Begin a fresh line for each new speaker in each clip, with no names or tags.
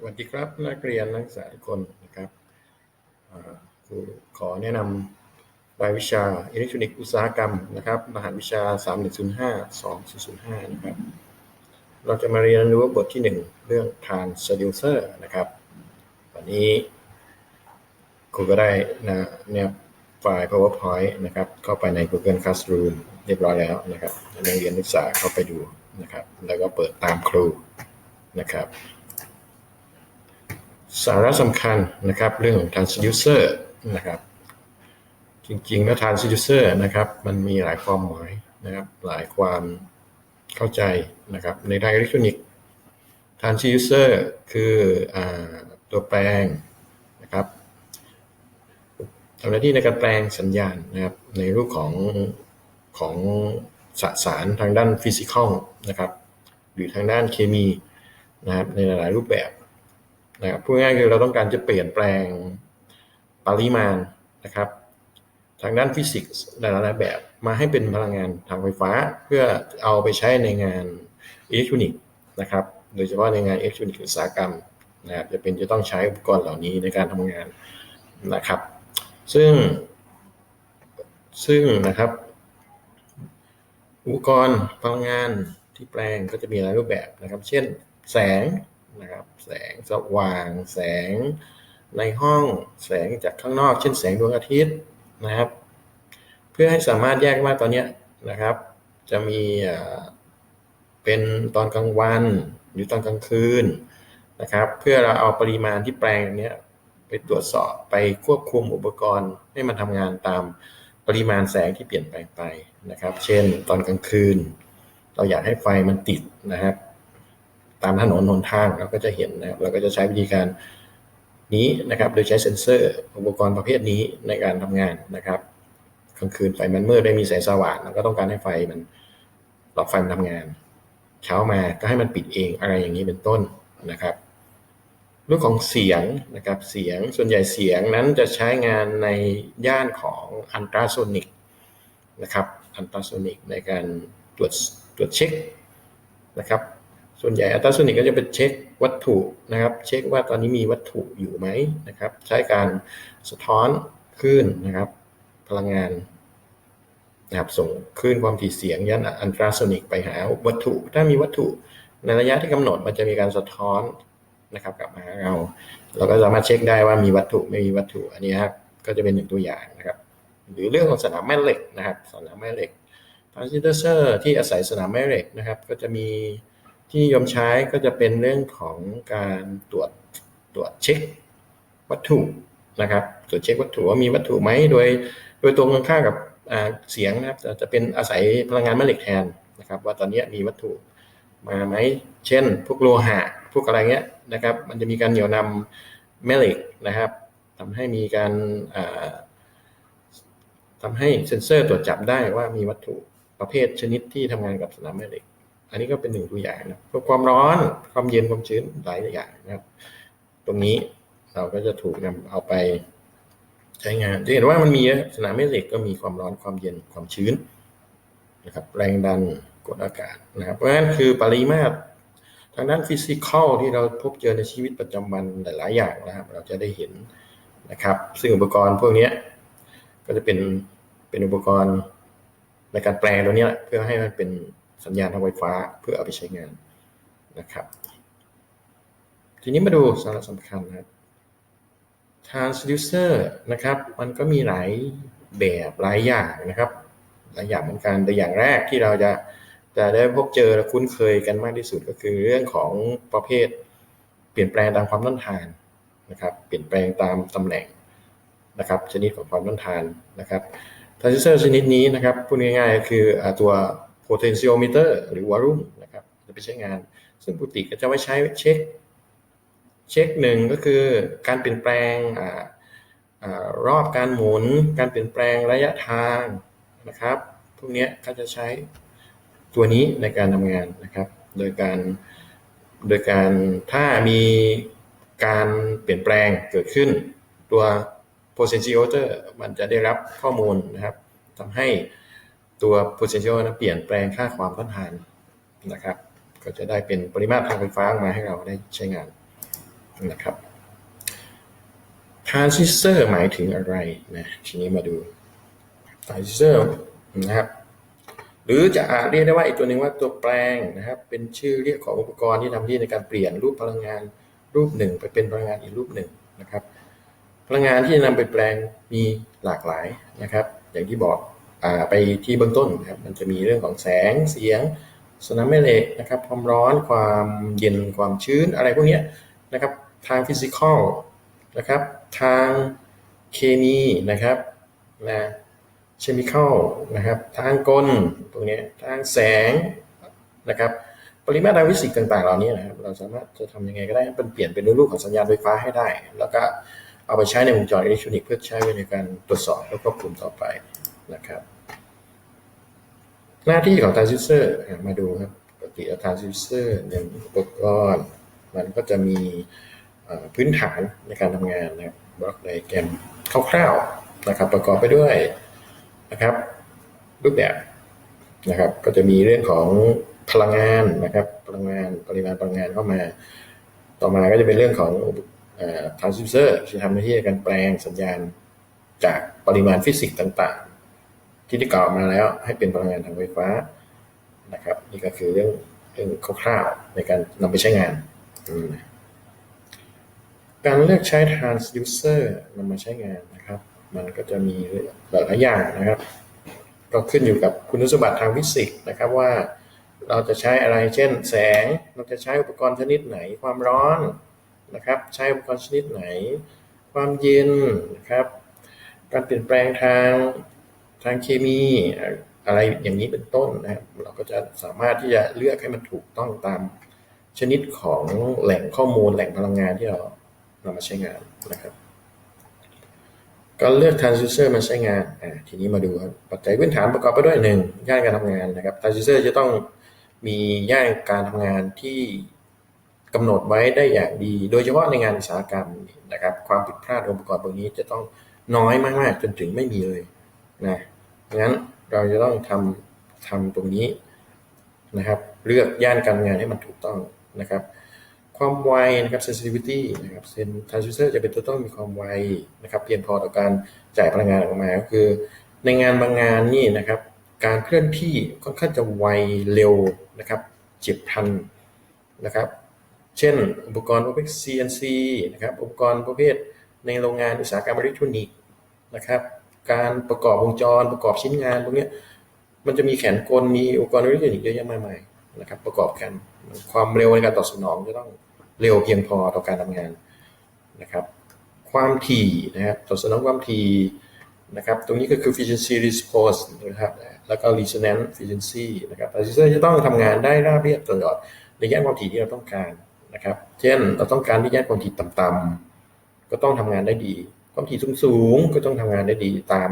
สวัสดีครับนักเรียนนักศึกษาทุกคนนะครับครูขอแนะนำรายวิชาอิเล็กทรอนิกส์อุตสาหกรรมนะครับรหัสวิชา 3105 2005 นะครับ เราจะมาเรียนรู้บทที่ 1 เรื่อง transducer นะครับวันนี้ครูก็ได้นะเนี่ยไฟล์ powerpoint นะครับ เข้าไปใน Google Classroom เรียบร้อยแล้วนะครับนักเรียนนักศึกษาเข้าไปดูนะครับ แล้วก็เปิดตามครูนะครับ สาระสำคัญนะครับเรื่องของ transducer นะครับจริงๆแล้ว transducer นะครับมันมีหลายความหมายนะครับหลายความเข้าใจนะครับในทางอิเล็กทรอนิกส์ transducer คืออตัวแปลงนะครับทำหน้าที่ในการแปลงสัญญาณนะครับในรูปของของสสารทางด้านฟิสิกอลนะครับหรือทางด้านเคมีนะครับในหลายรูปแบบ นะครับพูดง่ายคือเราต้องการจะเปลี่ยนแปลงปริมาณนะครับ ทางด้านฟิสิกส์หลายๆแบบมาให้เป็นพลังงานทางไฟฟ้า เพื่อเอาไปใช้ในงานอิเล็กทรอนิกส์นะครับ โดยเฉพาะในงานอิเล็กทรอนิกส์อุตสาหกรรมนะครับจะเป็นจะต้องใช้อุปกรณ์เหล่านี้ในการทำงานนะครับ ซึ่ง ซึ่งนะครับอุปกรณ์พลังงานที่แปลงก็จะมีหลายรูปแบบนะครับ เช่น แสง นะครับ แสงสว่าง แสงในห้อง แสงจากข้างนอก เช่นแสงดวงอาทิตย์นะครับ เพื่อให้สามารถแยกว่าตอนนี้นะครับ จะมีเป็นตอนกลางวันหรือตอนกลางคืนนะครับ เพื่อเราเอาปริมาณที่แปลงนี้ไปตรวจสอบไปควบคุมอุปกรณ์ให้มันทำงานตามปริมาณแสงที่เปลี่ยนแปลงไปนะครับ เช่น ตอนกลางคืน เราอยากให้ไฟมันติดนะครับ ตามถนนหนทางเราก็จะเห็นนะครับเราก็จะใช้วิธีการนี้นะครับ โดยใช้เซ็นเซอร์อุปกรณ์ประเภทนี้ในการทำงานนะครับกลางคืนไฟมันมืดได้มีแสงสว่างเราก็ต้องการให้ไฟมันหลอดไฟมันทำงาน เช้ามาก็ให้มันปิดเองอะไรอย่างนี้เป็นต้นนะครับเรื่องของเสียงนะครับเสียงส่วนใหญ่เสียงนั้นจะใช้งานในย่านของอันตราโซนิกนะครับอันตราโซนิกในการตรวจตรวจเช็คนะครับ ส่วนใหญ่อัลตราโซนิกก็จะเป็นเช็ควัตถุนะครับ เช็คว่าตอนนี้มีวัตถุอยู่ไหมนะครับ ใช้การสะท้อนคลื่นนะครับ พลังงานนะครับส่งคลื่นความถี่เสียงยันอัลตราโซนิกไปหาวัตถุ ถ้ามีวัตถุในระยะที่กำหนดมันจะมีการสะท้อนนะครับกลับมาเรา เราก็สามารถเช็คได้ว่ามีวัตถุไม่มีวัตถุอันนี้ครับก็จะเป็นหนึ่งตัวอย่างนะครับ หรือเรื่องของสนามแม่เหล็กนะครับ สนามแม่เหล็กทรานซิสเตอร์ที่อาศัยสนามแม่เหล็กนะครับ ก็จะมี ที่นิยมใช้ก็จะเป็นเรื่องของการตรวจตรวจเช็ควัตถุนะครับ ตรวจเช็ควัตถุว่ามีวัตถุไหมโดย โดยตรงกันข้ามกับเสียงนะครับจะเป็นอาศัยพลังงานแม่เหล็กแทนนะครับว่าตอนนี้มีวัตถุมาไหมเช่น พวกโลหะพวกอะไรเงี้ยนะครับ มันจะมีการเหนี่ยวนำแม่เหล็กนะครับทำให้มีการทำให้เซ็นเซอร์ตรวจจับได้ว่ามีวัตถุประเภทชนิดที่ทำงานกับสนามแม่เหล็ก อันนี้ก็เป็นหนึ่งตัวอย่างนะพวกความร้อนความเย็นความชื้นหลายอย่างนะครับ ตรงนี้เราก็จะถูกนำเอาไปใช้งานจะเห็นว่ามันมีสนามแม่เหล็กก็มีความร้อนความเย็นความชื้นนะครับ แรงดันกดอากาศนะครับ เพราะฉะนั้นคือปริมาตรทางด้านฟิสิกอลที่เราพบเจอในชีวิตประจำวันหลาย ๆ อย่างนะครับ เราจะได้เห็นนะครับ ซึ่งอุปกรณ์พวกนี้ก็จะเป็นเป็นอุปกรณ์ในการแปลงตัวนี้เพื่อให้มันเป็น สัญญาณทางไฟฟ้าเพื่อเอาไปใช้งานนะครับ ทีนี้มาดูสาระสำคัญนะครับ transducer นะครับ มันก็มีหลายแบบหลายอย่างนะครับหลายอย่างเหมือนกันแต่อย่างแรกที่เราจะจะได้พบเจอและคุ้นเคยกันมากที่สุดก็คือเรื่องของประเภท เปลี่ยนแปลงตามความต้านทานนะครับ เปลี่ยนแปลงตามตำแหน่งนะครับ ชนิดของความต้านทานนะครับ transducer ชนิดนี้นะครับพูดง่ายๆคือตัว potentiometer หรือวอลลุ่มนะครับจะไปใช้งาน ซึ่งปกติก็จะไว้ใช้เช็ค เช็คหนึ่งก็คือการเปลี่ยนแปลงอรอบการหมุน การเปลี่ยนแปลงระยะทางนะครับพวกนี้ก็จะใช้ตัวนี้ในการทำงานนะครับ โดยการโดยการถ้ามีการเปลี่ยนแปลงเกิดขึ้น ตัว potentiometer มันจะได้รับข้อมูลนะครับทำให้ ตัว potential นะเปลี่ยนแปลงค่าความต้านทานนะครับ ก็จะได้เป็นปริมาตรทางไฟฟ้ามาให้เราได้ใช้งานนะครับทรานซิสเตอร์หมายถึงอะไรนะทีนี้มาดูทรานซิสเตอร์นะครับหรือจะอาจเรียกได้ว่าอีกตัวหนึ่งว่าตัวแปลงนะครับ เป็นชื่อเรียกของอุปกรณ์ที่ทำหน้าที่ในการเปลี่ยนรูปพลังงานรูปหนึ่ง ไปเป็นพลังงานอีกรูปหนึ่งนะครับ พลังงานที่จะนำไปแปลงมีหลากหลายนะครับ อย่างที่บอก ไปที่เบื้องต้นนะครับมันจะมีเรื่องของแสงเสียงสนามแม่เหล็กนะครับความร้อนความเย็นความชื้นอะไรพวกนี้นะครับทางฟิสิกอลนะครับทางเคมีนะครับนะเคมีคอลนะครับทางกลตรงนี้ทางแสงนะครับปริมาตรทางฟิสิกส์ต่างๆเหล่านี้นะครับเราสามารถจะทำยังไงก็ได้เป็นเปลี่ยนเป็นรูปของสัญญาณไฟฟ้าให้ได้ แล้วก็เอาไปใช้ในวงจรอิเล็กทรอนิกส์เพื่อใช้ในการตรวจสอบและควบคุมต่อไป นะครับ หน้าที่ของทรานซิสเตอร์มาดูครับปกติทรานซิสเตอร์หนึ่งอุปกรณ์ มันก็จะมีพื้นฐานในการทำงานนะครับบล็อกไดแกรมคร่าวๆนะครับ ประกอบไปด้วยนะครับ รูปแบบนะครับ ก็จะมีเรื่องของพลังงานนะครับ พลังงานปริมาณพลังงานเข้ามา ต่อมาก็จะเป็นเรื่องของทรานซิสเตอร์ที่ทำหน้าที่การแปลงสัญญาณจากปริมาณฟิสิกส์ต่างๆ ที่ได้กล่าวมาแล้วให้เป็นพลังงานทางไฟฟ้านะครับ นี่ก็คือเรื่องเรื่องคร่าวๆในการนำไปใช้งาน การเลือกใช้ transducer นำมาใช้งานนะครับ มันก็จะมีหลายอย่างนะครับก็ขึ้นอยู่กับคุณสมบัติทางฟิสิกส์นะครับว่าเราจะใช้อะไรเช่น แสงเราจะใช้อุปกรณ์ชนิดไหน ความร้อนนะครับ ใช้อุปกรณ์ชนิดไหน ความเย็นนะครับ การเปลี่ยนแปลงทาง ทางเคมีอะไรอย่างนี้เป็นต้นนะครับเราก็จะสามารถที่จะเลือกให้มันถูกต้องตามชนิดของแหล่งข้อมูลแหล่งพลังงานที่เรานำมาใช้งานนะครับการเลือก transducer มาใช้งานอ่าทีนี้มาดูครับปัจจัยพื้นฐานประกอบไปด้วยหนึ่งย่านการทำงานนะครับ transducer จะต้องมีย่านการทำงานที่กำหนดไว้ได้อย่างดี โดยเฉพาะในงานอุตสาหกรรมนะครับ ความผิดพลาดองค์ประกอบตรงนี้จะต้องน้อยมากๆ จนถึงไม่มีเลย นะงั้นเราจะต้องทำทำตรงนี้นะครับ เลือกย่านการงานให้มันถูกต้องนะครับ ความไวนะครับ sensitivity นะครับเซน transducer จะเป็นตัวต้องมีความไวนะครับ เพียงพอต่อการจ่ายพลังงานออกมาก็คือ ในงานบางงานนี่นะครับ การเคลื่อนที่ค่อนข้างจะไวเร็วนะครับเจ็บทันนะครับ เช่น อุปกรณ์ประเภท CNC นะครับ อุปกรณ์ประเภทในโรงงานอุตสาหกรรมอิเล็กทรอนิกส์นะครับ การประกอบวงจรประกอบชิ้นงานพวกนี้มันจะมีแขนกลมีอุปกรณ์อิเล็กทรอนิกส์เยอะแยะมากมายนะครับประกอบกันความเร็วในการตอบสนองจะต้องเร็วเพียงพอต่อการทำงานนะครับ ความถี่นะครับตอบสนองความถี่นะครับ ตรงนี้ก็คือ efficiency response นะครับแล้วก็ resonance efficiency นะครับ transistor จะต้องทำงานได้ราบเรียบตลอดในย่ความถี่ที่เราต้องการนะครับ เช่นเราต้องการที่ย่ความถี่ต่ำๆก็ต้องทำงานได้ดี ความถี่สูงๆก็ต้องทำงานได้ดีตาม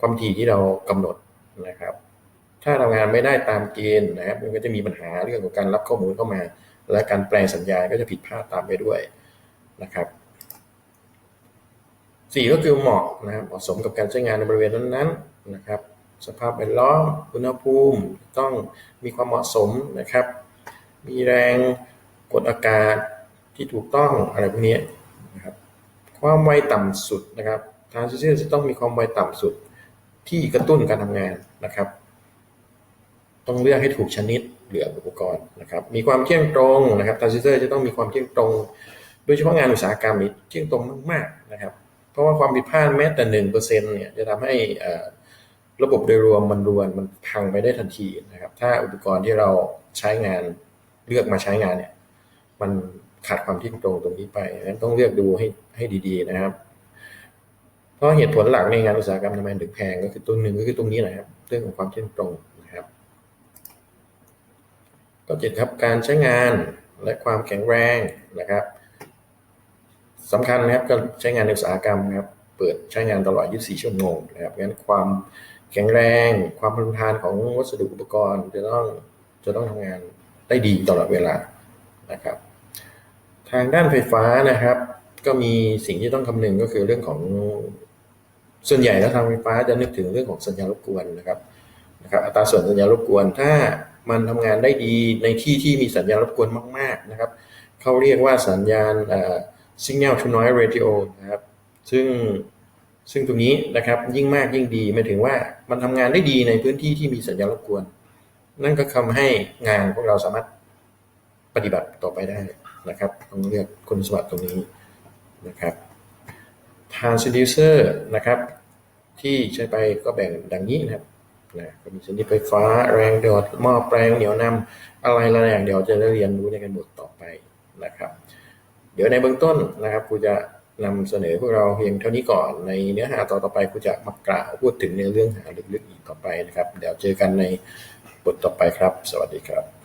ความถี่ที่เรากำหนดนะครับ ถ้าทำงานไม่ได้ตามเกณฑ์นะครับ มันก็จะมีปัญหาเรื่องของการรับข้อมูลเข้ามา และการแปลสัญญาณก็จะผิดพลาดตามไปด้วยนะครับสี่ก็คือเหมาะนะครับเหมาะสมกับการใช้งานในบริเวณนั้นๆนะครับ สภาพแวดล้อมอุณหภูมิต้องมีความเหมาะสมนะครับ มีแรงกดอากาศที่ถูกต้องอะไรพวกนี้นะครับ ความไวต่ำสุดนะครับทรานซิสเตอร์จะต้องมีความไวต่ำสุด ที่กระตุ้นการทำงานนะครับ ต้องเลือกให้ถูกชนิดเหลืออุปกรณ์นะครับ มีความเที่ยงตรงนะครับทรานซิสเตอร์จะต้องมีความเที่ยงตรง โดยเฉพาะงานอุตสาหกรรมนี้เที่ยงตรงมากๆนะครับ เพราะว่าความผิดพลาดแม้แต่หนึ่งเปอร์เซ็นต์เนี่ยจะทำให้ระบบโดยรวมมันรวนมันพังไปได้ทันทีนะครับ ถ้าอุปกรณ์ที่เราใช้งานเลือกมาใช้งานเนี่ย มัน ขาดความเที่ยงตรงตรงนี้ไปนั้นต้องเลือกดูให้ให้ดีๆนะครับ เพราะเหตุผลหลักในงานอุตสาหกรรมทำไมถึงแพงก็คือตัวหนึ่งก็คือตรงนี้นะครับ เรื่องของความเที่ยงตรงข้อ7ครับการใช้งานและความแข็งแรงนะครับสำคัญนะครับก็ใช้งานในอุตสาหกรรมครับ เปิดใช้งานตลอด 24 ชั่วโมงนะครับงั้นความแข็งแรง ความทนทานของวัสดุอุปกรณ์จะต้องจะต้องทำงานได้ดีตลอดเวลานะครับ ทางด้านไฟฟ้านะครับ ก็มีสิ่งที่ต้องคำนึงก็คือเรื่องของส่วนใหญ่แล้วทางไฟฟ้าจะนึกถึงเรื่องของสัญญาณรบกวนนะครับนะครับอัตราส่วนสัญญาณรบกวน ถ้ามันทำงานได้ดีในที่ที่มีสัญญาณรบกวนมาก ๆนะครับเขาเรียกว่าสัญญาณ signal to noise ratio นะครับซึ่งซึ่งตรงนี้นะครับยิ่งมากยิ่งดีหมายถึงว่ามันทำงานได้ดีในพื้นที่ที่มีสัญญาณรบกวน นั่นก็ทำให้งานพวกเราสามารถปฏิบัติต่อไปได้ นะครับต้องเลือกคุณสมบัติตรงนี้นะครับ transducer นะครับ ที่ใช้ไปก็แบ่งดังนี้นะครับนะก็มีชนิดไฟฟ้าแรงดอดหม้อแปลงเหนียวนำอะไรหลายอย่างเดี๋ยวจะได้เรียนรู้ในการบทต่อไปนะครับ เดี๋ยวในเบื้องต้นนะครับครูจะนำเสนอพวกเราเพียงเท่านี้ก่อนในเนื้อหาต่อต่อไปครูจะมากล่าวพูดถึงในเรื่องหาลึกๆอีกต่อไปนะครับ เดี๋ยวเจอกันในบทต่อไปครับ สวัสดีครับ